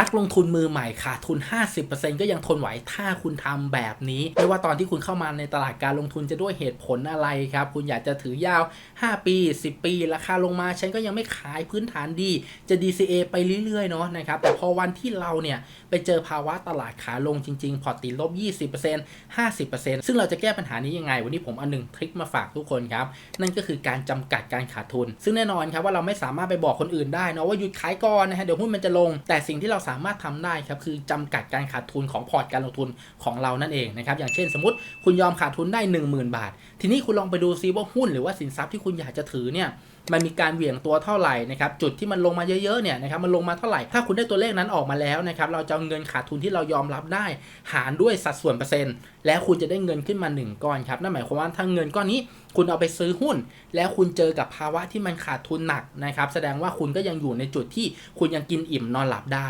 นักลงทุนมือใหม่ขาดทุน 50%ก็ยังทนไหวถ้าคุณทำแบบนี้ ไม่ว่าตอนที่คุณเข้ามาในตลาดการลงทุนจะด้วยเหตุผลอะไรครับ คุณอยากจะถือยาว 5 ปี 10 ปี ราคาลงมาฉันก็ยังไม่ขายพื้นฐานดี จะ DCA ไปเรื่อยๆเนาะนะครับ แต่พอวันที่เราเนี่ยไปเจอภาวะตลาดขาลงจริงๆ พอติดลบ 20% 50%ซึ่งเราจะแก้ปัญหานี้ยังไง วันนี้ผมเอาหนึ่งทริคมาฝากทุกคนครับ นั่นก็คือการจำกัดการขาดทุน ซึ่งแน่นอนครับว่าเราไม่สามารถไปบอกคนอื่นได้นะว่าหยุดขายก่อนนะฮะเดี๋ยวหุ้นมันจะลง แต่สิ่งที่เราสามารถทำได้ครับคือจำกัดการขาดทุนของพอร์ตการลงทุนของเรานั่นเองนะครับอย่างเช่นสมมติคุณยอมขาดทุนได้ 10,000 บาท ทีนี้คุณลองไปดูซิว่าหุ้นหรือว่าสินทรัพย์ที่คุณอยากจะถือเนี่ยมันมีการเหวี่ยงตัวเท่าไหร่นะครับจุดที่มันลงมาเยอะๆเนี่ยนะครับมันลงมาเท่าไหร่ ถ้าคุณได้ตัวเลขนั้นออกมาแล้วนะครับเราจะเอาเงินขาดทุนที่เรายอมรับได้ หารด้วยสัดส่วนเปอร์เซ็นต์ แล้วคุณจะได้เงินขึ้นมา 1 ก้อนครับนั่นหมายความว่าถ้าเงินก้อนนี้คุณเอาไปซื้อหุ้น แล้วคุณเจอกับภาวะที่มันขาดทุนหนักนะครับแสดงว่าคุณก็ยังอยู่ในจุดที่คุณยังกินอิ่มนอนหลับได้